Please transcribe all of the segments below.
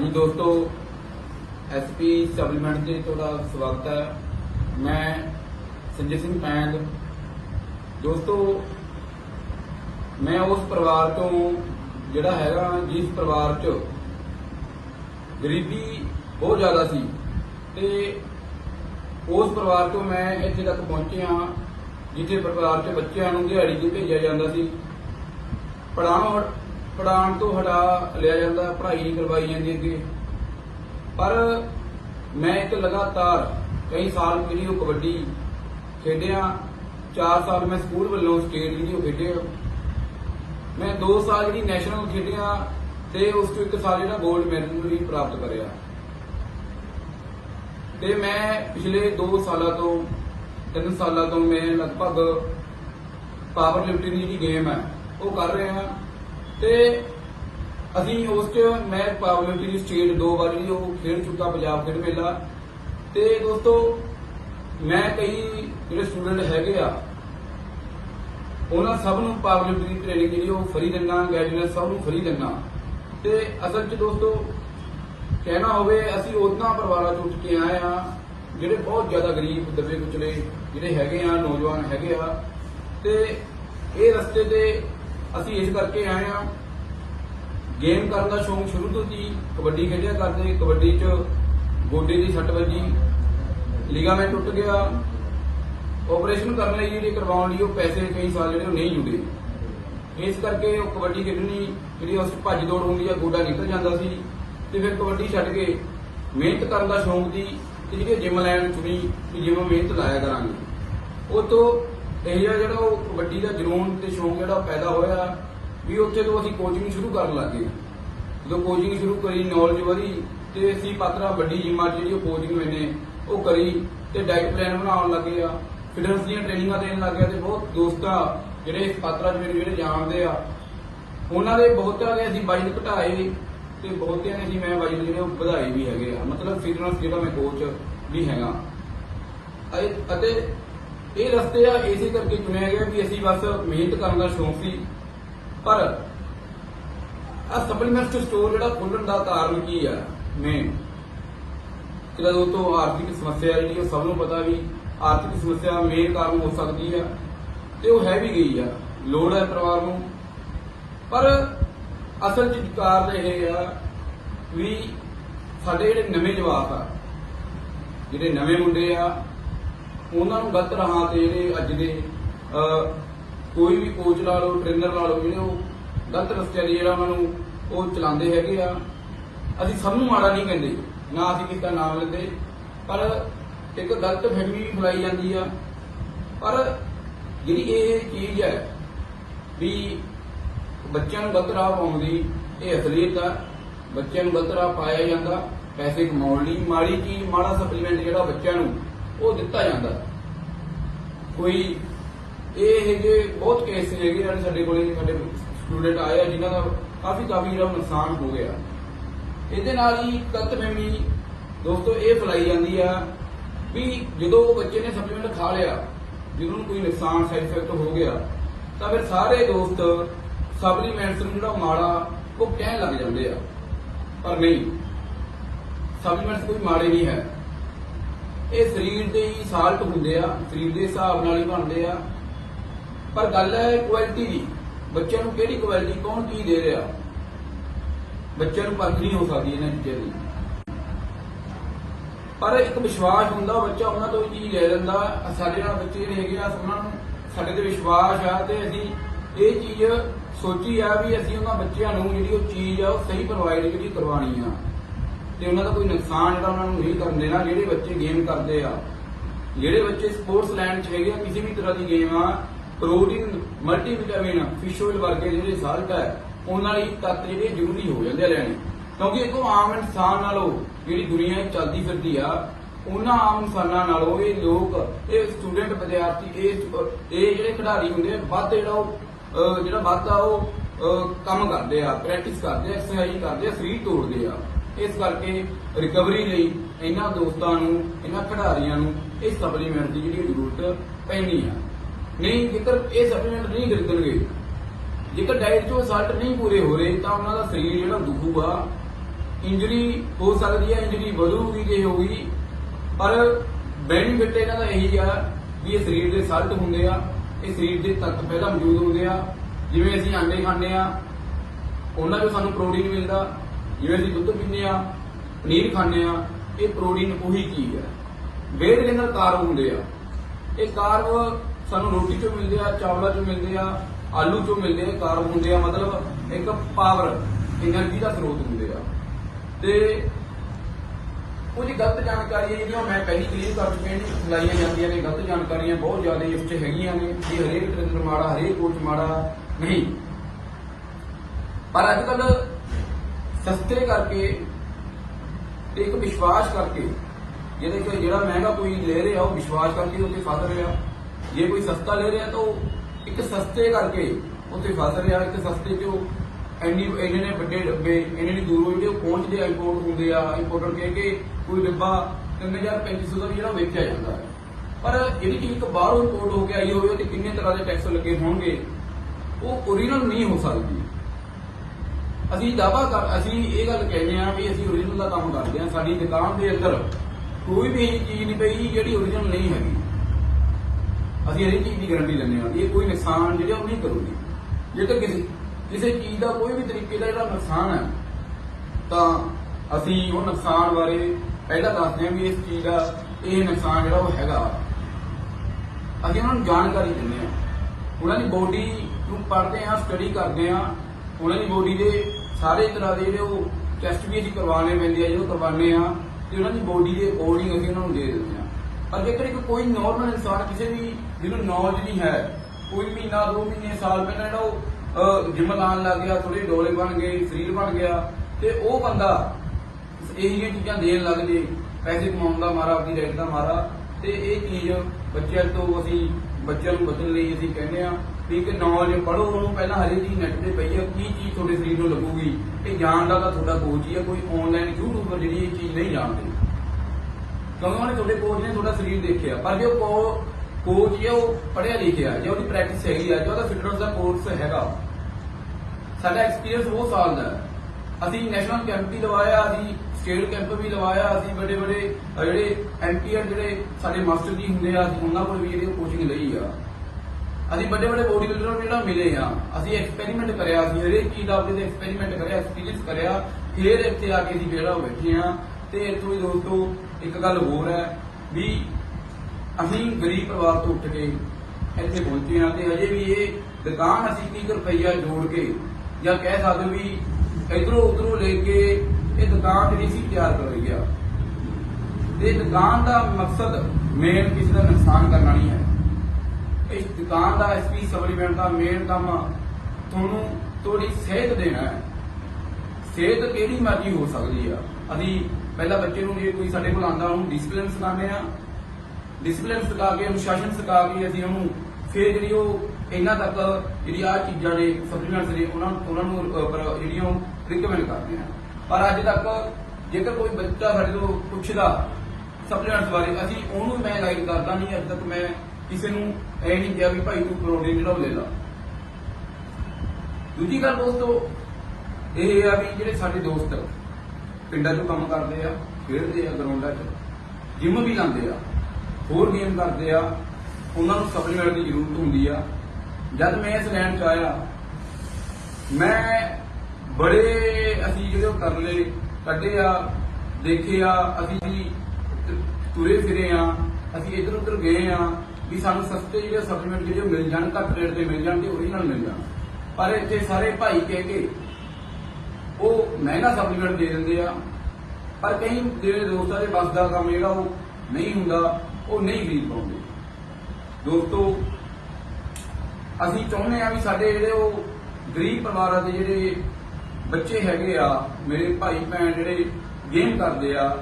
ਹਾਂਜੀ ਦੋਸਤੋ SP supplement ਤੇ ਤੁਹਾਡਾ ਸਵਾਗਤ ਹੈ। ਮੈਂ ਸੰਜੇ ਸਿੰਘ ਪੈਂਗ। ਦੋਸਤੋ, ਮੈਂ ਉਸ ਪਰਿਵਾਰ ਤੋਂ ਜਿਹੜਾ ਹੈਗਾ, ਜਿਸ ਪਰਿਵਾਰ 'ਚ ਗਰੀਬੀ ਬਹੁਤ ਜ਼ਿਆਦਾ ਸੀ ਤੇ ਉਸ ਪਰਿਵਾਰ ਤੋਂ ਮੈਂ ਇੱਥੇ ਤੱਕ ਪਹੁੰਚਿਆ, ਜਿੱਥੇ ਪਰਿਵਾਰ 'ਚ ਬੱਚਿਆਂ ਨੂੰ ਦਿਹਾੜੀ ਤੇ ਭੇਜਿਆ ਜਾਂਦਾ ਸੀ। ਪੜਾਉਣ ਪੜਾਉਣ ਤੋਂ ਹਟਾ ਲਿਆ ਜਾਂਦਾ, ਪੜ੍ਹਾਈ ਨਹੀਂ ਕਰਵਾਈ ਜਾਂਦੀ ਅੱਗੇ। ਪਰ ਮੈਂ ਇੱਕ ਲਗਾਤਾਰ ਕਈ ਸਾਲ ਜਿਹੜੀ ਉਹ ਕਬੱਡੀ ਖੇਡਿਆ 4 ਸਾਲ ਮੈਂ ਸਕੂਲ ਵੱਲੋਂ ਸਟੇਟ ਜਿਹੜੀ ਉਹ ਖੇਡਿਆ। ਮੈਂ 2 ਸਾਲ ਜਿਹੜੀ ਨੈਸ਼ਨਲ ਖੇਡਿਆ ਤੇ ਉਸ ਤੋਂ ਇੱਕ ਸਾਲ ਜਿਹੜਾ 골ਡ ਮੈਡਲ ਵੀ ਪ੍ਰਾਪਤ ਕਰਿਆ। ਤੇ ਮੈਂ ਪਿਛਲੇ 2 ਸਾਲਾਂ ਤੋਂ 3 ਸਾਲਾਂ ਤੋਂ ਮੈਂ ਲਗਭਗ ਪਾਵਰ ਲਿਫਟਿੰਗ ਦੀ ਜਿਹੜੀ ਗੇਮ ਹੈ ਉਹ ਕਰ ਰਿਹਾ। ਹਾਂ ਤੇ ਅਸੀਂ ਉਸ 'ਚ ਮੈਂ ਪਾਵਰ ਦੀ ਸਟੇਟ ਦੋ ਵਾਰੀ ਉਹ ਖੇਡ ਚੁੱਕਾ ਪੰਜਾਬ ਖੇਡ ਮੇਲਾ। ਤੇ ਦੋਸਤੋ, ਮੈਂ ਕਈ ਜਿਹੜੇ ਸਟੂਡੈਂਟ ਹੈਗੇ ਆ, ਉਹਨਾਂ ਸਭ ਨੂੰ ਪਾਵਰ ਲਿਫਟਿੰਗ ਦੀ ਟ੍ਰੇਨਿੰਗ ਜਿਹੜੀ ਉਹ ਫਰੀ ਦਿੰਨਾ ਗਾਈਡੈਂਸ ਸਭ ਨੂੰ ਫਰੀ ਦਿੰਨਾ ਤੇ ਅਸਲ 'ਚ ਦੋਸਤੋ, ਕਹਿਣਾ ਹੋਵੇ, ਅਸੀਂ ਉਹਨਾਂ ਪਰਿਵਾਰਾਂ ਤੋਂ ਉੱਠ ਕੇ ਆਏ ਆ, ਜਿਹੜੇ ਬਹੁਤ ਜ਼ਿਆਦਾ ਗਰੀਬ ਦਬੇ ਕੁਚਲੇ ਜਿਹੜੇ ਹੈਗੇ ਆ, ਨੌਜਵਾਨ ਹੈਗੇ ਆ, ਤੇ ਇਹ ਰਸਤੇ ਤੇ ਅਸੀਂ ਇਸ ਕਰਕੇ ਆਏ ਆ ਗੇਮ ਕਰਨ ਦਾ ਸ਼ੌਂਕ ਸ਼ੁਰੂ ਤੋਂ ਸੀ ਕਬੱਡੀ ਖੇਡਿਆ ਕਰਦੇ। ਕਬੱਡੀ 'ਚ ਗੋਡੇ ਦੀ ਸੱਟ ਵੱਜੀ। ਲਿਗਾਮੈਂਟ ਟੁੱਟ ਗਿਆ। ਆਪਰੇਸ਼ਨ ਕਰਨ ਲਈ ਜਿਹੜੇ ਕਰਵਾਉਣ ਲਈ ਉਹ ਪੈਸੇ ਕਈ ਸਾਲ ਜਿਹੜੇ ਉਹ ਨਹੀਂ ਜੁੜੇ। ਇਸ ਕਰਕੇ ਉਹ ਕਬੱਡੀ ਖੇਡਣੀ ਜਿਹੜੀ ਉਸ ਭੱਜ ਦੌੜ ਹੁੰਦੀ ਆ ਗੋਡਾ ਨਿਕਲ ਜਾਂਦਾ ਸੀ, ਤੇ ਫਿਰ ਕਬੱਡੀ ਛੱਡ ਕੇ ਮਿਹਨਤ ਕਰਨ ਦਾ ਸ਼ੌਂਕ ਦੀ ਤੇ ਜਿਹੜੀ ਜਿਮ ਲੈਣ ਚੁਣੀ, ਕਿ ਜਿਮ ਮਿਹਨਤ ਲਾਇਆ ਕਰਾਂਗੇ। ਉਹ ਤੋਂ ਇਹ ਜਿਹਾ ਜਿਹੜਾ ਉਹ ਕਬੱਡੀ ਦਾ ਜਨੂਨ ਤੇ ਸ਼ੌਂਕ ਜਿਹੜਾ ਪੈਦਾ ਹੋਇਆ ਵੀ ਉੱਥੇ ਤੋਂ ਅਸੀਂ ਕੋਚਿੰਗ ਸ਼ੁਰੂ ਕਰਨ ਲੱਗੇ। ਜਦੋਂ ਕੋਚਿੰਗ ਸ਼ੁਰੂ ਕਰੀ ਨੌਲੇਜ ਵਧੀ ਤੇ ਅਸੀਂ ਪਾਤਰਾ ਵੱਡੀ ਜਿਮਾਂ ਜਿਹੜੀ ਉਹ ਕੋਚਿੰਗ ਮੈਨੇ ਉਹ ਕਰੀ ਤੇ ਡਾਈਟ ਪਲਾਨ ਬਣਾਉਣ ਲੱਗੇ ਆ। ਫਿਟਨੈਸ ਦੀਆਂ ਟ੍ਰੇਨਿੰਗਾਂ ਦੇਣ ਲੱਗੇ ਤੇ ਬਹੁਤ ਦੋਸਤਾਂ ਜਿਹੜੇ ਇਸ ਪਾਤਰਾ 'ਚ ਜਿਹੜੇ ਜਾਣਦੇ ਆ, ਉਹਨਾਂ ਦੇ ਬਹੁਤਿਆਂ ਦੇ ਅਸੀਂ ਵਜਨ ਘਟਾਏ ਤੇ ਬਹੁਤਿਆਂ ਨੇ ਅਸੀਂ ਮੈਂ ਵਜਨ ਜਿਹੜੇ ਉਹ ਵਧਾਏ ਵੀ ਹੈਗੇ ਆ। ਮਤਲਬ ਫਿਟਨੈਸ ਜਿਹੜਾ ਮੈਂ ਕੋਚ ਵੀ ਹੈਗਾ। ਅਤੇ ਇਹ ਰਸਤੇ ਆ, ਇਸੇ ਕਰਕੇ ਚੁਣਿਆ ਗਿਆ ਵੀ ਅਸੀਂ ਬਸ ਮਿਹਨਤ ਕਰਨ ਦਾ ਸ਼ੌਂਕ ਸੀ। ਪਰ ਆ ਸਪਲੀਮੈਂਟ ਸਟੋਰ ਜਿਹੜਾ ਖੋਲਣ ਦਾ ਕਾਰਨ ਕੀ ਆ? ਮੇਨ ਜਿਹੜਾ ਉਹ ਤੋਂ ਆਰਥਿਕ ਸਮੱਸਿਆ ਜਿਹੜੀ ਉਹ ਸਭ ਨੂੰ ਪਤਾ ਵੀ ਆਰਥਿਕ ਸਮੱਸਿਆ ਮੇਨ ਕਾਰਨ ਹੋ ਸਕਦੀ ਆ ਤੇ ਉਹ ਹੈ ਵੀ ਗਈ ਆ, ਲੋੜ ਹੈ ਪਰਿਵਾਰ ਨੂੰ। ਪਰ ਅਸਲ ਚ ਕਾਰਨ ਇਹ ਆ ਵੀ ਸਾਡੇ ਜਿਹੜੇ ਨਵੇਂ ਜਵਾਕ ਆ, ਜਿਹੜੇ ਨਵੇਂ ਮੁੰਡੇ ਆ ਉਹਨਾਂ ਨੂੰ ਗਲਤ ਰਾਹਾਂ ਤੇ ਜਿਹੜੇ ਅੱਜ ਦੇ ਕੋਈ ਵੀ ਕੋਚ ਲਾ ਲਓ ਟ੍ਰੇਨਰ ਲਾ ਲਓ, ਜਿਹੜੇ ਉਹ ਗਲਤ ਰਸਤੇ ਦੀ ਜਿਹੜਾ ਉਹਨਾਂ ਨੂੰ ਉਹ ਚਲਾਉਂਦੇ ਹੈਗੇ ਆ। ਅਸੀਂ ਸਭ ਨੂੰ ਮਾੜਾ ਨਹੀਂ ਕਹਿੰਦੇ, ਨਾ ਅਸੀਂ ਕਿਸੇ ਦਾ ਨਾਮ ਲੈਂਦੇ, ਪਰ ਇੱਕ ਗਲਤ ਫਹਿਮੀ ਵੀ ਫੈਲਾਈ ਜਾਂਦੀ ਆ। ਪਰ ਜਿਹੜੀ ਇਹ ਚੀਜ਼ ਹੈ ਵੀ ਬੱਚਿਆਂ ਨੂੰ ਗਲਤ ਰਾਹ ਪਾਉਣ ਦੀ ਇਹ ਅਸਲੀਅਤ ਆ, ਬੱਚਿਆਂ ਨੂੰ ਗਲਤ ਰਾਹ ਪਾਇਆ ਜਾਂਦਾ, ਪੈਸੇ ਕਮਾਉਣ ਲਈ। ਮਾੜੀ ਚੀਜ਼, ਮਾੜਾ ਸਪਲੀਮੈਂਟ ਜਿਹੜਾ ਬੱਚਿਆਂ ਨੂੰ ਉਹ ਦਿੱਤਾ ਜਾਂਦਾ। ਕੋਈ ਇਹ ਹੈਗੇ ਬਹੁਤ ਕੇਸ ਹੈਗੇ ਜਿਹੜੇ ਸਾਡੇ ਕੋਲੇ ਸਾਡੇ ਸਟੂਡੈਂਟ ਆਏ ਆ, ਜਿਨ੍ਹਾਂ ਦਾ ਕਾਫੀ ਕਾਫੀ ਜਿਹੜਾ ਨੁਕਸਾਨ ਹੋ ਗਿਆ। ਇਹਦੇ ਨਾਲ ਹੀ ਗਲਤਫਹਿਮੀ ਦੋਸਤੋ ਇਹ ਫੈਲਾਈ ਜਾਂਦੀ ਆ ਵੀ ਜਦੋਂ ਉਹ ਬੱਚੇ ਨੇ ਸਪਲੀਮੈਂਟ ਖਾ ਲਿਆ, ਜਦੋਂ ਉਹਨੂੰ ਕੋਈ ਨੁਕਸਾਨ ਸਾਈਡ ਇਫੈਕਟ ਹੋ ਗਿਆ, ਤਾਂ ਫਿਰ ਸਾਰੇ ਦੋਸਤ ਸਪਲੀਮੈਂਟਸ ਨੂੰ ਜਿਹੜਾ ਮਾੜਾ, ਉਹ ਕਹਿਣ ਲੱਗ ਜਾਂਦੇ ਆ। ਪਰ ਨਹੀਂ ਸਪਲੀਮੈਂਟਸ ਕੋਈ ਮਾੜੇ ਨਹੀਂ ਹੈ। ਇਹ ਸਰੀਰ ਦੇ ਹੀ ਸਾਲਟ ਹੁੰਦੇ ਆ, ਸਰੀਰ ਦੇ ਹਿਸਾਬ ਨਾਲ ਹੀ ਬਣਦੇ ਆ। ਪਰ ਗੱਲ ਹੈ ਕੁਆਲਿਟੀ ਦੀ, ਬੱਚਿਆਂ ਨੂੰ ਕਿਹੜੀ ਕੁਆਲਿਟੀ ਕੌਣ ਕੀ ਦੇ ਰਿਹਾ? ਬੱਚਿਆਂ ਨੂੰ ਪਰਖ ਨਹੀਂ ਹੋ ਸਕਦੀ ਇਹਨਾਂ ਚੀਜ਼ਾਂ ਦੀ। ਪਰ ਇੱਕ ਵਿਸ਼ਵਾਸ ਹੁੰਦਾ, ਬੱਚਾ ਉਹਨਾਂ ਤੋਂ ਵੀ ਚੀਜ਼ ਲੈ ਲੈਂਦਾ ਸਾਡੇ ਨਾਲ ਬੱਚੇ ਜਿਹੜੇ ਹੈਗੇ ਆ, ਉਹਨਾਂ ਨੂੰ ਸਾਡੇ ਤੇ ਵਿਸ਼ਵਾਸ ਆ, ਤੇ ਅਸੀਂ ਇਹ ਚੀਜ਼ ਸੋਚੀ ਆ ਵੀ ਅਸੀਂ ਉਹਨਾਂ ਬੱਚਿਆਂ ਨੂੰ ਜਿਹੜੀ ਉਹ ਚੀਜ਼ ਆ, ਉਹ ਸਹੀ ਪ੍ਰੋਵਾਈਡ ਜਿਹੜੀ ਕਰਵਾਣੀ ਆ। ਤੇ ਉਹਨਾਂ ਦਾ ਕੋਈ ਨੁਕਸਾਨ ਜਿਹੜਾ ਉਹਨਾਂ ਨੂੰ ਨਹੀਂ ਕਰਨ ਦੇਣਾ, ਜਿਹੜੇ ਬੱਚੇ ਗੇਮ ਕਰਦੇ ਆ। ਜਿਹੜੇ ਬੱਚੇ ਸਪੋਰਟਸ ਲਾਈਨ 'ਚ ਹੈਗੇ ਆ, ਕਿਸੇ ਵੀ ਤਰ੍ਹਾਂ ਦੀ ਗੇਮ ਆ ਪ੍ਰੋਟੀਨ ਮਲਟੀਵਿਟਾਮਿਨ ਫਿਸ਼ oil ਵਰਗੇ ਜਿਹੜੇ ਸਾਲਟ ਹੈ ਉਹਨਾਂ ਲਈ ਤੱਤ ਜਿਹੜੇ ਜ਼ਰੂਰੀ ਹੋ ਜਾਂਦੇ ਆ ਲੈਣੇ। ਕਿਉਂਕਿ ਇੱਕੋ ਆਮ ਇਨਸਾਨ ਨਾਲੋਂ ਜਿਹੜੀ ਦੁਨੀਆ ਚੱਲਦੀ ਫਿਰਦੀ ਆ, ਉਹਨਾਂ ਆਮ ਇਨਸਾਨਾਂ ਨਾਲੋਂ ਇਹ ਲੋਕ, ਇਹ ਸਟੂਡੈਂਟ ਵਿਦਿਆਰਥੀ, ਇਹ ਇਹ ਜਿਹੜੇ ਖਿਡਾਰੀ ਹੁੰਦੇ ਆ, ਵੱਧ ਜਿਹੜਾ ਉਹ ਜਿਹੜਾ ਵੱਧ ਆ ਉਹ ਕੰਮ ਕਰਦੇ ਆ ਪ੍ਰੈਕਟਿਸ ਕਰਦੇ ਆ ਐਕਸਰਸਾਈਜ਼ ਕਰਦੇ ਆ, ਸਰੀਰ ਤੋੜਦੇ ਆ। ਇਸ ਕਰਕੇ ਰਿਕਵਰੀ ਲਈ ਇਹਨਾਂ ਦੋਸਤਾਂ ਨੂੰ, ਇਹਨਾਂ ਖਿਡਾਰੀਆਂ ਨੂੰ ਇਹ ਸਪਲੀਮੈਂਟ ਦੀ ਜਿਹੜੀ ਜ਼ਰੂਰਤ ਪੈਣੀ ਆ। ਨਹੀਂ, ਜੇਕਰ ਇਹ ਸਪਲੀਮੈਂਟ ਨਹੀਂ ਖਰੀਦਣਗੇ, ਜੇਕਰ ਡਾਈਟ ਚੋਂ ਸਲਟ ਨਹੀਂ ਪੂਰੇ ਹੋ ਰਹੇ, ਤਾਂ ਉਹਨਾਂ ਦਾ ਸਰੀਰ ਜਿਹੜਾ ਦੁਖੂਗਾ ਇੰਜਰੀ ਹੋ ਸਕਦੀ ਹੈ ਇੰਜਰੀ ਵਧੂਗੀ ਜੇ ਹੋਊਗੀ ਪਰ ਬੈਨੀਫਿਟ ਇਹਨਾਂ ਦਾ ਇਹੀ ਆ ਵੀ ਇਹ ਸਰੀਰ ਦੇ ਸਲਟ ਹੁੰਦੇ ਆ, ਇਹ ਸਰੀਰ ਦੇ ਤੱਤ ਪਹਿਲਾਂ ਮੌਜੂਦ ਹੁੰਦੇ ਆ। ਜਿਵੇਂ ਅਸੀਂ ਆਂਡੇ ਖਾਂਦੇ ਆ, ਉਹਨਾਂ ਤੋਂ ਸਾਨੂੰ ਪ੍ਰੋਟੀਨ ਮਿਲਦਾ ਜਿਵੇਂ ਅਸੀਂ ਦੁੱਧ ਪੀਂਦੇ ਆ ਪਨੀਰ ਖਾਂਦੇ ਆ ਇਹ ਪ੍ਰੋਟੀਨ ਉਹੀ ਚੀਜ਼ ਹੈ। ਵੇਦ ਦੇ ਨਾਲ ਕਾਰਬ ਹੁੰਦੇ ਆ। ਇਹ ਕਾਰਬ ਸਾਨੂੰ ਰੋਟੀ ਚੋਂ ਮਿਲਦੇ ਆ, ਚਾਵਲਾਂ ਚੋਂ ਮਿਲਦੇ ਆ, ਆਲੂ ਚੋਂ ਮਿਲਦੇ ਆ ਕਾਰਬ ਹੁੰਦੇ ਆ, ਮਤਲਬ ਇੱਕ ਪਾਵਰ એનર્ਜੀ ਦਾ ਸਰੋਤ ਹੁੰਦੇ ਆ। ਤੇ ਕੁਝ ਗਲਤ ਜਾਣਕਾਰੀਆਂ ਜਿਹੜੀਆਂ ਮੈਂ ਪਹਿਲੀ ਕਲੀਅਰ ਕਰ ਚੁੱਕੇ ਨੇ ਫੈਲਾਈਆਂ ਜਾਂਦੀਆਂ ਨੇ, ਗਲਤ ਜਾਣਕਾਰੀਆਂ ਬਹੁਤ ਜ਼ਿਆਦਾ ਇਸ 'ਚ ਹੈਗੀਆਂ ਨੇ ਕਿ ਹਰੇਕ ਟ੍ਰੇਨਰ ਮਾੜਾ, ਹਰੇਕ ਕੋਚ ਮਾੜਾ ਨਹੀਂ। ਪਰ ਅੱਜ ਕੱਲ੍ਹ ਸਸਤੇ ਕਰਕੇ ਤੇ ਇੱਕ ਵਿਸ਼ਵਾਸ ਕਰਕੇ, ਜਿਹਦੇ ਕਿ ਜਿਹੜਾ ਮਹਿੰਗਾ ਕੋਈ ਲੈ ਰਿਹਾ, ਉਹ ਵਿਸ਼ਵਾਸ ਕਰਕੇ ਉੱਤੇ ਫਸ ਰਿਹਾ। ਜੇ ਕੋਈ ਸਸਤਾ ਲੈ ਰਿਹਾ, ਤਾਂ ਉਹ ਇੱਕ ਸਸਤੇ ਕਰਕੇ ਉੱਤੇ ਫਸ ਰਿਹਾ। ਇੱਕ ਸਸਤੇ ਚੋਂ ਇੰਨੀ, ਇੰਨੇ ਨੇ ਵੱਡੇ ਡੱਬੇ, ਇੰਨੇ ਨੇ ਦੂਰੋਂ ਜਿਹੜੇ ਪਹੁੰਚਦੇ ਆ ਇੰਪੋਰਟ ਹੁੰਦੇ ਆ ਇੰਪੋਰਟਰ ਕਹਿ ਕੇ ਕੋਈ ਡੱਬਾ 3500 ਦਾ ਵੀ ਜਿਹੜਾ ਵੇਚਿਆ ਜਾਂਦਾ ਹੈ। ਪਰ ਜਿਹੜੀ ਚੀਜ਼ ਇੱਕ ਬਾਹਰੋਂ ਇੰਪੋਰਟ ਹੋ ਕੇ ਆਈ ਹੋਵੇ ਤੇ ਕਿੰਨੇ ਤਰ੍ਹਾਂ ਦੇ ਟੈਕਸ ਲੱਗੇ ਹੋਣਗੇ, ਉਹ ਓਰੀਜਨਲ ਨਹੀਂ ਹੋ ਸਕਦੀ। ਅਸੀਂ ਦਾਵਾ ਕਰ ਅਸੀਂ ਇਹ ਗੱਲ ਕਹਿੰਦੇ ਆ ਵੀ ਅਸੀਂ ਓਰੀਜਨਲ ਦਾ ਕੰਮ ਕਰਦੇ ਆ ਸਾਡੀ ਦੁਕਾਨ ਦੇ ਅੰਦਰ ਕੋਈ ਵੀ ਇਹੀ ਚੀਜ਼ ਨਹੀਂ ਪਈ ਜਿਹੜੀ ਓਰੀਜਨਲ ਨਹੀਂ ਹੈਗੀ। ਅਸੀਂ ਇਹ ਚੀਜ਼ ਦੀ ਗਾਰੰਟੀ ਲੈਂਦੇ ਆ ਇਹ ਕੋਈ ਨੁਕਸਾਨ ਜਿਹੜਾ ਉਹ ਨਹੀਂ ਕਰੂਗੀ। ਜੇਕਰ ਕਿਸੇ ਕਿਸੇ ਚੀਜ਼ ਦਾ ਕੋਈ ਵੀ ਤਰੀਕੇ ਦਾ ਜਿਹੜਾ ਨੁਕਸਾਨ ਹੈ, ਤਾਂ ਅਸੀਂ ਉਹ ਨੁਕਸਾਨ ਬਾਰੇ ਪਹਿਲਾਂ ਦੱਸਦੇ ਹਾਂ ਵੀ ਇਸ ਚੀਜ਼ ਦਾ ਇਹ ਨੁਕਸਾਨ ਜਿਹੜਾ ਉਹ ਹੈਗਾ। ਅਸੀਂ ਉਹਨਾਂ ਨੂੰ ਜਾਣਕਾਰੀ ਦਿੰਦੇ ਹਾਂ। ਉਹਨਾਂ ਦੀ ਬੋਡੀ ਨੂੰ ਪੜ੍ਹਦੇ ਹਾਂ ਸਟੱਡੀ ਕਰਦੇ ਹਾਂ। ਉਹਨਾਂ ਦੀ ਬੋਡੀ ਦੇ ਸਾਰੇ ਤਰ੍ਹਾਂ ਦੇ ਜਿਹੜੇ ਉਹ ਟੈਸਟ ਵੀ ਅਸੀਂ ਕਰਵਾਉਣੇ ਪੈਂਦੇ ਆ, ਜਦੋਂ ਕਰਵਾਉਂਦੇ ਆ, ਤੇ ਉਹਨਾਂ ਦੀ ਬੋਡੀ ਦੇ ਅਕੋਰਡਿੰਗ ਅਸੀਂ ਉਹਨਾਂ ਨੂੰ ਦੇ ਦਿੰਦੇ ਆ। ਪਰ ਜੇਕਰ ਇੱਕ ਕੋਈ ਨਾਰਮਲ ਇਨਸਾਨ ਕਿਸੇ ਵੀ ਜਿਹਨੂੰ ਨੌਲੇਜ ਨਹੀਂ ਹੈ, ਕੋਈ ਮਹੀਨਾ, ਦੋ ਮਹੀਨੇ, ਸਾਲ ਪਹਿਲਾਂ ਜਿਹੜਾ ਉਹ ਜਿਮ ਲਾਉਣ ਲੱਗ ਗਿਆ ਥੋੜੇ ਡੋਲੇ ਬਣ ਗਏ, ਸਰੀਰ ਬਣ ਗਿਆ, ਤੇ ਉਹ ਬੰਦਾ ਇਹ ਜਿਹੀਆਂ ਚੀਜ਼ਾਂ ਦੇਣ ਲੱਗ ਜੇ, ਪੈਸੇ ਕਮਾਉਣ ਦਾ ਮਾਰਾ ਆਪਣੀ ਲਾਈਫ ਦਾ ਮਾਰਾ, ਤੇ ਇਹ ਚੀਜ਼ ਬੱਚਿਆਂ ਤੋਂ ਅਸੀਂ, ਬੱਚਿਆਂ ਨੂੰ ਬਦਲਣ ਲਈ ਅਸੀਂ ਕਹਿੰਦੇ ਆ ਵੀ ਕਿ ਨੌਲੇਜ ਪੜੋ ਉਹਨੂੰ ਪਹਿਲਾਂ ਹਰੇਕ ਚੀਜ਼ ਨੈਟ ਤੇ ਪਈ ਆ, ਕੀ ਚੀਜ਼ ਤੁਹਾਡੇ ਸਰੀਰ ਨੂੰ ਲੱਗੂਗੀ ਇਹ ਜਾਣਦਾ ਤਾਂ ਤੁਹਾਡਾ ਕੋਚ ਹੀ ਆ, ਕੋਈ ਆਨਲਾਈਨ ਯੂਟਿਊਬਰ ਜਿਹੜੀ ਇਹ ਚੀਜ਼ ਨਹੀਂ ਜਾਣਦੇ। ਕਿਉਂਕਿ ਉਹਨੇ ਤੁਹਾਡੇ ਕੋਚ ਨੇ ਤੁਹਾਡਾ ਸਰੀਰ ਦੇਖਿਆ, ਪਰ ਜੋ ਕੋ ਕੋਚ ਹੈ ਉਹ ਪੜਿਆ ਲਿਖਿਆ, ਜੇ ਉਹਦੀ ਪ੍ਰੈਕਟਿਸ ਹੈਗੀ ਆ, ਜੇ ਉਹਦਾ ਫਿਟਨੈਸ ਦਾ ਕੋਰਸ ਹੈਗਾ, ਸਾਡਾ ਐਕਸਪੀਰੀਅੰਸ ਉਹ ਸਾਲ ਦਾ ਅਸੀਂ ਨੈਸ਼ਨਲ ਕੈਂਪ ਵੀ ਲਵਾਇਆ, ਅਸੀਂ ਸਟੇਟ ਕੈਂਪ ਵੀ ਲਵਾਇਆ, ਅਸੀਂ ਵੱਡੇ ਵੱਡੇ ਅਹ ਜਿਹੜੇ ਐਮਪੀਆਰ ਜਿਹੜੇ ਸਾਡੇ ਮਾਸਟਰ ਜੀ ਹੁੰਦੇ ਆ ਉਹਨਾਂ ਕੋਲ ਵੀ ਜਿਹੜੀ ਕੋਚਿੰਗ ਲਈ ਆ। ਅਸੀਂ ਵੱਡੇ ਵੱਡੇ ਬੋਡੀ ਬਿਲਡਰਾਂ ਨੂੰ ਜਿਹੜਾ ਮਿਲੇ ਆ? ਅਸੀਂ ਐਕਸਪੈਰੀਮੈਂਟ ਕਰਿਆ ਅਸੀਂ ਹਰੇਕ ਚੀਜ਼ ਦਾ ਆਪਣੇ ਤੇ ਐਕਸਪੈਰੀਮੈਂਟ ਕਰਿਆ ਐਕਸਪੀਰੀਅੰਸ ਕਰਿਆ, ਫਿਰ ਇੱਥੇ ਆ ਕੇ ਅਸੀਂ ਜਿਹੜਾ ਉਹ ਬੈਠੇ ਆ ਤੇ ਇੱਥੋਂ ਹੀ ਦੋਸਤੋ, ਇੱਕ ਗੱਲ ਹੋਰ ਹੈ ਵੀ ਅਸੀਂ ਗਰੀਬ ਪਰਿਵਾਰ ਤੋਂ ਉੱਠ ਕੇ ਇੱਥੇ ਪਹੁੰਚੇ ਹਾਂ ਤੇ ਹਜੇ ਵੀ ਇਹ ਦੁਕਾਨ ਅਸੀਂ 30 ਰੁਪਈਆ ਜੋੜ ਕੇ ਜਾਂ ਕਹਿ ਸਕਦੇ ਹੋ ਵੀ ਇਧਰੋਂ ਉਧਰੋਂ ਲੈ ਕੇ ਇਹ ਦੁਕਾਨ ਜਿਹੜੀ ਸੀ ਤਿਆਰ ਕਰ ਆ। ਤੇ ਦੁਕਾਨ ਦਾ ਮਕਸਦ ਮੇਨ ਕਿਸੇ ਦਾ ਨੁਕਸਾਨ ਕਰਨਾ ਨਹੀਂ ਹੈ। ਇਸ ਦੁਕਾਨ ਦਾ ਐਸਪੀ ਸਪਲੀਮੈਂਟ ਦਾ ਮੇਨ ਕੰਮ ਤੁਹਾਨੂੰ ਤੁਹਾਡੀ ਸਿਹਤ ਦੇਣਾ ਹੈ। ਸਿਹਤ ਕਿਹੜੀ ਮਰਜ਼ੀ ਹੋ ਸਕਦੀ ਆ। ਅਸੀਂ ਪਹਿਲਾਂ ਬੱਚੇ ਨੂੰ ਜੇ ਕੋਈ ਸਾਡੇ ਕੋਲ ਆਂਦਾ ਉਹਨੂੰ ਡਿਸਪਲਿਨ ਸਿਖਾਉਂਦੇ ਆ ਡਿਸਪਲਿਨ ਸਿਖਾ ਕੇ, ਅਨੁਸ਼ਾਸਨ ਸਿਖਾ ਕੇ ਅਸੀਂ ਉਹਨੂੰ ਫਿਰ ਜਿਹੜੀ ਉਹ ਇਹਨਾਂ ਤੱਕ ਜਿਹੜੀ ਆ ਚੀਜ਼ਾਂ ਨੇ ਸਪਲੀਮੈਂਟਸ ਨੇ, ਉਹਨਾਂ ਉਹਨਾਂ ਨੂੰ ਪਰ ਜਿਹੜੀਆਂ ਰਿਕਮੈਂਡ ਕਰਦੇ ਆ ਪਰ ਅੱਜ ਤੱਕ ਜੇਕਰ ਕੋਈ ਬੱਚਾ ਸਾਡੇ ਤੋਂ ਪੁੱਛਦਾ ਸਪਲੀਮੈਂਟਸ ਬਾਰੇ, ਅਸੀਂ ਉਹਨੂੰ ਮੈਂ ਗਾਈਡ ਕਰਦਾ ਨਹੀਂ, ਅੱਜ ਤੱਕ ਮੈਂ ਕਿਸੇ ਨੂੰ ਇਹ ਨਹੀਂ ਕਿਹਾ ਵੀ ਭਾਈ ਤੂੰ ਪ੍ਰੋਟੀਨ ਜਿਹੜਾ ਲੈ ਲਾ। ਦੂਜੀ ਗੱਲ ਦੋਸਤੋ, ਇਹ ਆ ਵੀ ਜਿਹੜੇ ਸਾਡੇ ਦੋਸਤ ਪਿੰਡਾਂ ਚ ਕੰਮ ਕਰਦੇ ਆ, ਖੇਡਦੇ ਆ ਗਰਾਊਂਡਾਂ 'ਚ ਜਿਮ ਵੀ ਲਾਉਂਦੇ ਆ, ਹੋਰ ਗੇਮ ਕਰਦੇ ਆ, ਉਹਨਾਂ ਨੂੰ ਸਪਲੀਮੈਂਟ ਦੀ ਜ਼ਰੂਰਤ ਹੁੰਦੀ ਆ। ਜਦ ਮੈਂ ਇਸ ਲੈਣ 'ਚ ਆਇਆ, ਮੈਂ ਬੜੇ ਅਸੀਂ ਜਿਹੜੇ ਉਹ ਤਰਲੇ ਕੱਢੇ ਆ, ਦੇਖੇ ਆ, ਅਸੀਂ ਜੀ ਤੁਰੇ ਫਿਰੇ ਆ, ਅਸੀਂ ਇੱਧਰ ਉਧਰ ਗਏ ਆ ਵੀ ਸਾਨੂੰ ਸਸਤੇ ਜਿਹੜੇ ਸਪਲੀਮੈਂਟ ਜਿਹੜੇ ਮਿਲ ਜਾਣ ਘੱਟ ਰੇਟ ਤੇ ਮਿਲ ਜਾਣ ਤੇ ਓਰੀਜਨਲ ਮਿਲ ਜਾਣ। ਪਰ ਇੱਥੇ ਸਾਰੇ ਭਾਈ ਕਹਿ ਕੇ ਉਹ ਮਹਿੰਗਾ ਸਪਲੀਮੈਂਟ ਦੇ ਦਿੰਦੇ ਆ। ਪਰ ਕਈ ਜਿਹੜੇ ਦੋਸਤਾਂ ਦੇ ਬਸ ਦਾ ਕੰਮ ਜਿਹੜਾ ਉਹ ਨਹੀਂ ਹੁੰਦਾ, ਉਹ ਨਹੀਂ ਖਰੀਦ ਪਾਉਂਦੇ। ਦੋਸਤੋ, ਅਸੀਂ ਚਾਹੁੰਦੇ ਆ ਵੀ ਸਾਡੇ ਜਿਹੜੇ ਉਹ ਗਰੀਬ ਪਰਿਵਾਰਾਂ ਦੇ ਜਿਹੜੇ ਬੱਚੇ ਹੈਗੇ ਆ, ਮੇਰੇ ਭਾਈ ਭੈਣ ਜਿਹੜੇ ਗੇਮ ਕਰਦੇ ਆ,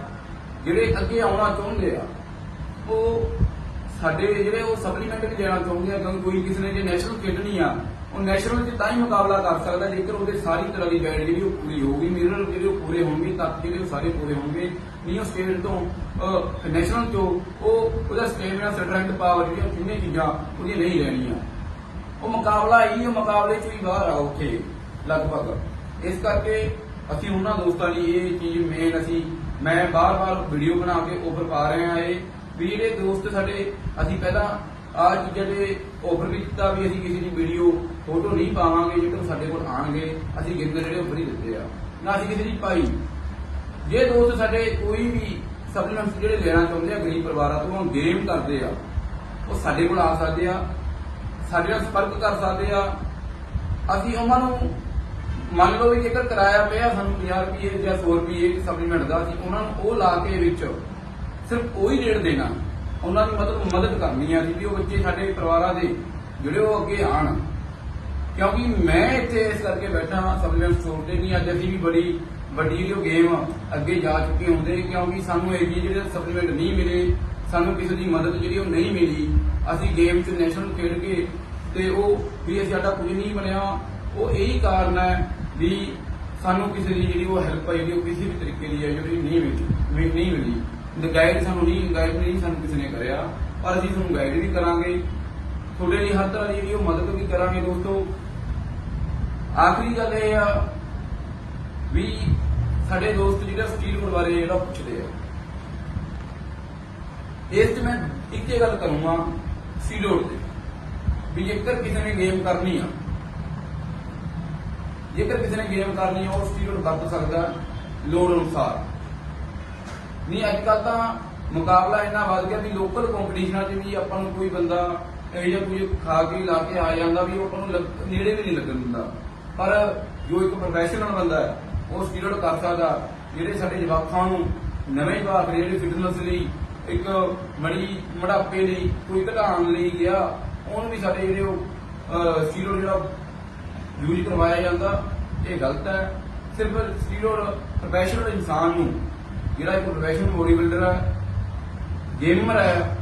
ਜਿਹੜੇ ਅੱਗੇ ਆਉਣਾ ਚਾਹੁੰਦੇ ਆ, ਉਹ ਸਾਡੇ ਜਿਹੜੇ ਉਹ ਸਪਲੀਮੈਂਟ ਵੀ ਦੇਣਾ ਚਾਹੁੰਦੇ ਆ ਕੋਈ ਕਿਸੇ ਨੇ ਜੇ ਨੈਸ਼ਨਲ ਖੇਡਣੀ ਆ, ਉਹ ਨੈਸ਼ਨਲ 'ਚ ਤਾਂ ਹੀ ਮੁਕਾਬਲਾ ਕਰ ਸਕਦਾ, ਜੇਕਰ ਉਹਦੇ ਸਾਰੀ ਤਰ੍ਹਾਂ ਦੀ ਡਾਇਟ ਜਿਹੜੀ ਉਹ ਪੂਰੀ ਹੋਊਗੀ ਮਿਨਰਲ ਜਿਹੜੇ ਉਹ ਪੂਰੇ ਹੋਣਗੇ ਤੱਤ ਜਿਹੜੇ ਉਹ ਸਾਰੇ ਪੂਰੇ ਹੋਣਗੇ, ਨਹੀਂ ਸਟੇਟ ਤੋਂ ਨੈਸ਼ਨਲ ਤੋਂ ਉਹ ਉਹਦਾ ਸਟੇਮਿਨਾ ਸਟਰੈਂਥ ਪਾਵਰ ਜਿਹੜੀਆਂ ਕਿੰਨੇ ਚੀਜ਼ਾਂ ਉਹਦੀਆਂ ਨਹੀਂ ਰਹਿਣੀਆਂ। ਉਹ ਮੁਕਾਬਲਾ ਹੀ ਉਹ ਮੁਕਾਬਲੇ 'ਚ ਵੀ ਬਾਹਰ ਆ ਉੱਥੇ, ਲਗਭਗ। ਇਸ ਕਰਕੇ ਅਸੀਂ ਉਹਨਾਂ ਦੋਸਤਾਂ ਲਈ ਇਹ ਚੀਜ਼ ਮੇਨ ਅਸੀਂ, ਮੈਂ ਬਾਰ-ਬਾਰ ਵੀਡੀਓ ਬਣਾ ਕੇ ਆਫਰ ਪਾ ਰਹੇ ਹਾਂ ਇਹ ਵੀ ਜਿਹੜੇ ਦੋਸਤ ਸਾਡੇ, ਅਸੀਂ ਪਹਿਲਾਂ ਆ ਚੀਜ਼ਾਂ ਦੇ ਆਫਰ ਵੀ ਦਿੱਤਾ ਵੀ ਅਸੀਂ ਕਿਸੇ ਦੀ ਵੀਡੀਓ ਫੋਟੋ ਨਹੀਂ ਪਾਵਾਂਗੇ ਜੇਕਰ ਸਾਡੇ ਕੋਲ ਆਣਗੇ, ਅਸੀਂ ਗਿੰਦਰ ਜਿਹੜੇ ਆਫਰ ਹੀ ਦਿੱਤੇ ਆ। ਨਾ ਅਸੀਂ ਕਿਸੇ ਦੀ ਪਾਈ। ਜੇ ਦੋਸਤ ਸਾਡੇ ਕੋਈ ਵੀ ਸਪਲੀਮੈਂਟਸ ਜਿਹੜੇ ਲੈਣਾ ਚਾਹੁੰਦੇ ਆ, ਗਰੀਬ ਪਰਿਵਾਰਾਂ ਤੋਂ ਗੇਮ ਕਰਦੇ ਆ, ਉਹ ਸਾਡੇ ਕੋਲ ਆ ਸਕਦੇ ਆ, ਸਾਡੇ ਨਾਲ ਸੰਪਰਕ ਕਰ ਸਕਦੇ ਆ। ਅਸੀਂ ਉਹਨਾਂ ਨੂੰ ਮੰਨ ਲਓ ਵੀ ਜੇਕਰ ਕਿਰਾਇਆ ਪਿਆ ਸਾਨੂੰ 50 ਰੁਪਏ ਜਾਂ 100 ਰੁਪਏ ਸਪਲੀਮੈਂਟ ਦਾ, ਅਸੀਂ ਉਹਨਾਂ ਨੂੰ ਉਹ ਲਾ ਕੇ ਵਿੱਚ ਸਿਰਫ ਉਹੀ ਰੇਟ ਦੇਣਾ ਉਹਨਾਂ ਦੀ ਮਦਦ ਮਦਦ ਕਰਨੀ ਆ ਜੀ ਵੀ ਉਹ ਬੱਚੇ ਸਾਡੇ ਪਰਿਵਾਰਾਂ ਦੇ ਜਿਹੜੇ ਉਹ ਅੱਗੇ ਆਣ। ਕਿਉਂਕਿ ਮੈਂ ਇੱਥੇ ਇਸ ਕਰਕੇ ਬੈਠਾ ਹਾਂ ਸਪਲੀਮੈਂਟ ਸਟੋਰ ਤੇ ਨਹੀਂ ਅੱਜ ਅਸੀਂ ਵੀ ਬੜੀ ਵੱਡੀ ਜੋ ਗੇਮ ਅੱਗੇ ਜਾ ਚੁੱਕੇ ਹੁੰਦੇ, ਕਿਉਂਕਿ ਸਾਨੂੰ ਇਹ ਜਿਹੇ ਜਿਹੜੇ ਸਪਲੀਮੈਂਟ ਨਹੀਂ ਮਿਲੇ, ਸਾਨੂੰ ਕਿਸੇ ਦੀ ਮਦਦ ਜਿਹੜੀ ਉਹ ਨਹੀਂ ਮਿਲੀ। ਅਸੀਂ ਗੇਮ 'ਚ ਨੈਸ਼ਨਲ ਖੇਡ ਕੇ ਤੇ ਉਹ ਵੀ ਅਸੀਂ ਸਾਡਾ ਕੁਝ ਨਹੀਂ ਬਣਿਆ। ਉਹ ਇਹੀ ਕਾਰਨ ਹੈ ਵੀ ਸਾਨੂੰ ਕਿਸੇ ਦੀ ਜਿਹੜੀ ਉਹ ਹੈਲਪ ਹੈ ਜਿਹੜੀ ਉਹ ਕਿਸੇ ਵੀ ਤਰੀਕੇ ਦੀ ਹੈ ਜਿਹੜੀ ਨਹੀਂ ਮਿਲੀ ਨਹੀਂ ਮਿਲੀ। ਗਾਈਡ ਸਾਨੂੰ ਨਹੀਂ ਗਾਈਡ ਨਹੀਂ ਸਾਨੂੰ ਕਿਸੇ ਨੇ ਕਰਿਆ। ਪਰ ਅਸੀਂ ਤੁਹਾਨੂੰ ਗਾਈਡ ਵੀ ਕਰਾਂਗੇ। ਤੁਹਾਡੇ ਲਈ ਹਰ ਤਰ੍ਹਾਂ ਦੀ ਜਿਹੜੀ ਉਹ ਮਦਦ ਵੀ ਕਰਾਂਗੇ, ਦੋਸਤੋ। ਆਖਰੀ ਗੱਲ ਇਹ ਆ ਵੀ ਸਾਡੇ ਦੋਸਤ ਜਿਹੜਾ ਸਟੀਲ ਫੁੱਟ ਬਾਰੇ ਜਿਹੜਾ ਪੁੱਛਦੇ ਆ। ਇਸ ਤੇ ਮੈਂ ਇੱਕੇ ਗੱਲ ਕਰੂੰਗਾ ਸੀਲੋਡ ਤੇ, ਵੀ ਜੇਕਰ ਕਿਸੇ ਨੇ ਗੇਮ ਕਰਨੀ ਆ, ਜੇਕਰ ਕਿਸੇ ਨੇ ਗੇਮ ਕਰਨੀ ਆ, ਉਹ ਸਟੀਰੋਇਡ ਵਰਤ ਸਕਦਾ ਲੋੜ ਅਨੁਸਾਰ। ਨਹੀਂ ਅੱਜ ਕੱਲ ਤਾਂ ਮੁਕਾਬਲਾ ਇੰਨਾ ਵੱਧ ਗਿਆ ਵੀ ਲੋਕਲ ਕੰਪੀਟੀਸ਼ਨਾਂ 'ਚ ਵੀ ਆਪਾਂ ਨੂੰ ਕੋਈ ਬੰਦਾ ਇਹੋ ਜਿਹਾ ਕੁਝ ਖਾ ਕੇ ਲਾ ਕੇ ਆ ਜਾਂਦਾ ਵੀ ਉਹ ਆਪਾਂ ਨੂੰ ਲੱਗ- ਨੇੜੇ ਵੀ ਨਹੀਂ ਲੱਗਣ ਦਿੰਦਾ। ਪਰ ਜੋ ਇੱਕ ਪ੍ਰੋਫੈਸ਼ਨਲ ਬੰਦਾ ਹੈ, ਉਹ ਸਟੀਰੋਇਡ ਕਰ ਸਕਦਾ। ਜਿਹੜੇ ਸਾਡੇ ਜਵਾਕਾਂ ਨੂੰ ਨਵੇਂ ਜਵਾਕ ਨੇ, ਜਿਹੜੇ ਫਿਟਨੈਸ ਲਈ, ਇੱਕ ਮੜੀ ਮੜਾਪੇ ਲਈ, ਕੋਈ ਘਟਾਉਣ ਲਈ ਗਿਆ, ਉਹਨੂੰ ਵੀ ਸਾਡੇ ਜਿਹੜੇ ਉਹ ਸਟੀਰੋਇਡ ਜਿਹੜਾ ਯੂਜ਼ ਕਰਵਾਇਆ ਜਾਂਦਾ, ਇਹ ਗਲਤ ਹੈ। ਸਿਰਫ ਸਟੀਰੋਇਡ ਪ੍ਰੋਫੈਸ਼ਨਲ ਇਨਸਾਨ ਨੂੰ ਜਿਹੜਾ ਇੱਕ ਪ੍ਰੋਫੈਸ਼ਨਲ ਬੋਡੀ ਬਿਲਡਰ ਹੈ ਗੇਮਰ ਹੈ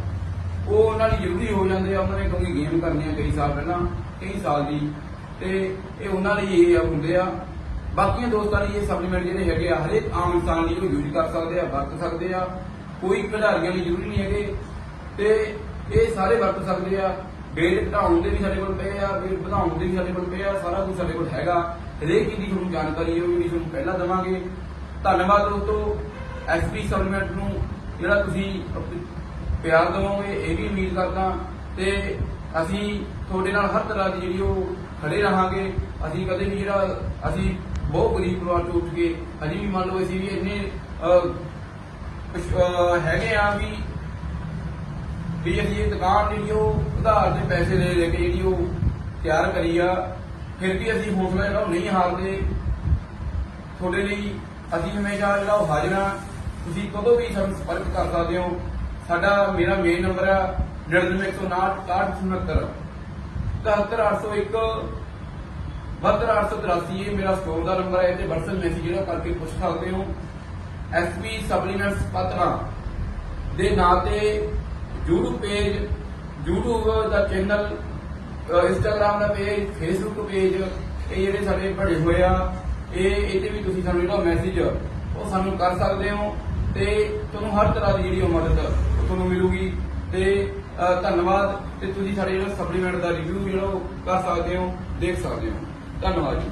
ਉਹ ਉਹਨਾਂ ਲਈ ਜ਼ਰੂਰੀ ਹੋ ਜਾਂਦੇ ਆ, ਉਹਨਾਂ ਨੇ ਕਿਉਂਕਿ ਗੇਮ ਕਰਨੀ ਆ ਕਈ ਸਾਲ ਪਹਿਲਾਂ, ਕਈ ਸਾਲ ਦੀ। ਤੇ ਇਹ ਉਹਨਾਂ ਲਈ ਇਹ ਹੁੰਦੇ ਆ। ਬਾਕੀਆਂ ਦੋਸਤਾਂ ਲਈ ਇਹ ਸਪਲੀਮੈਂਟ ਜਿਹੜੇ ਹੈਗੇ ਆ, ਹਰੇਕ ਆਮ ਇਨਸਾਨ ਲਈ ਉਹ ਯੂਜ਼ ਕਰ ਸਕਦੇ ਆ, ਵਰਤ ਸਕਦੇ ਆ। ਕੋਈ ਖਿਡਾਰੀਆਂ ਲਈ ਜ਼ਰੂਰੀ ਨਹੀਂ ਹੈਗੇ। ਤੇ ਇਹ ਸਾਰੇ ਵਰਤ ਸਕਦੇ ਆ। ਵੇਟ ਘਟਾਉਣ ਦੇ ਵੀ ਸਾਡੇ ਕੋਲ ਪਏ ਆ ਵੇਟ ਵਧਾਉਣ ਦੇ ਵੀ ਸਾਡੇ ਕੋਲ ਪਏ ਆ, ਸਾਰਾ ਕੁਝ ਸਾਡੇ ਕੋਲ ਹੈਗਾ। ਹਰੇਕ ਚੀਜ਼ ਦੀ ਤੁਹਾਨੂੰ ਜਾਣਕਾਰੀ ਹੈ, ਉਹ ਵੀ ਤੁਹਾਨੂੰ ਪਹਿਲਾਂ ਦਵਾਂਗੇ। ਧੰਨਵਾਦ ਦੋਸਤੋ। ਐਸਪੀ ਸਪਲੀਮੈਂਟ ਨੂੰ ਜਿਹੜਾ ਤੁਸੀਂ ਪਿਆਰ ਦੇਵੋਗੇ, ਇਹ ਵੀ ਉਮੀਦ ਕਰਦਾ। ਤੇ ਅਸੀਂ ਤੁਹਾਡੇ ਨਾਲ ਹਰ ਤਰ੍ਹਾਂ ਦੀ ਜਿਹੜੀ ਉਹ ਖੜੇ ਰਹਾਂਗੇ। ਅਸੀਂ ਕਦੇ ਵੀ ਜਿਹੜਾ, ਅਸੀਂ ਬਹੁਤ ਗਰੀਬ ਪਰਿਵਾਰ ਤੋਂ ਉੱਠ ਕੇ, ਅਜੇ ਵੀ ਮੰਨ ਲਓ ਅਸੀਂ ਵੀ ਇੰਨੇ ਹੈਗੇ ਆ ਵੀ ਵੀ ਅਸੀਂ ਇਹ ਦੁਕਾਨ ਜਿਹੜੀ ਉਹ ਉਧਾਰ ਦੇ ਪੈਸੇ ਲੈ ਲੈ ਕੇ ਜਿਹੜੀ ਉਹ ਤਿਆਰ ਕਰੀ ਆ। ਫਿਰ ਵੀ ਅਸੀਂ ਹੌਸਲਾ ਜਿਹੜਾ ਉਹ ਨਹੀਂ ਹਾਰਦੇ। ਤੁਹਾਡੇ ਲਈ ਅਸੀਂ ਹਮੇਸ਼ਾ ਜਿਹੜਾ ਉਹ ਹਾਜ਼ਰ ਹਾਂ ਤੁਸੀਂ ਕਦੋਂ ਵੀ ਸਾਨੂੰ ਸੰਪਰਕ ਕਰ ਸਕਦੇ ਹੋ, ਸਾਡਾ ਮੇਰਾ ਮੇਨ ਨੰਬਰ ਹੈ 9959 77801 72883 ਇਹ ਮੇਰਾ ਸਟੋਰ ਦਾ ਨੰਬਰ ਹੈ ਤੇ WhatsApp ਮੈਸੇਜ ਜਿਹੜਾ ਕਰਕੇ ਪੁੱਛ ਸਕਦੇ ਹੋ। ਐਸਪੀ ਸਪਲੀਮੈਂਟਸ ਪਤਨਾ ਦੇ ਨਾਂ ਤੇ YouTube ਪੇਜ YouTube ਦਾ ਚੈਨਲ ਇੰਸਟਾਗ੍ਰam ਦਾ ਪੇਜ Facebook ਪੇਜ ਇਹ ਜਿਹੜੇ ਸਾਡੇ ਬਣੇ ਹੋਏ ਆ, ਇਹ ਇਹਦੇ ਵੀ ਤੁਸੀਂ ਸਾਨੂੰ ਜਿਹੜਾ ਮੈਸੇਜ ਉਹ ਸਾਨੂੰ ਕਰ ਸਕਦੇ ਹੋ। ਤੇ ਤੁਹਾਨੂੰ ਹਰ ਤਰ੍ਹਾਂ ਦੀ ਜਿਹੜੀ ਉਹ ਮਦਦ ਉਹ ਤੁਹਾਨੂੰ ਮਿਲੂਗੀ ਤੇ ਧੰਨਵਾਦ ਤੇ ਤੁਸੀਂ ਸਾਡੇ ਜਿਹੜਾ ਸਪਲੀਮੈਂਟ ਦਾ ਰਿਵਿਊ ਜਿਹੜਾ ਉਹ ਕਰ ਸਕਦੇ ਹੋ, ਦੇਖ ਸਕਦੇ ਹੋ। ਧੰਨਵਾਦ ਜੀ।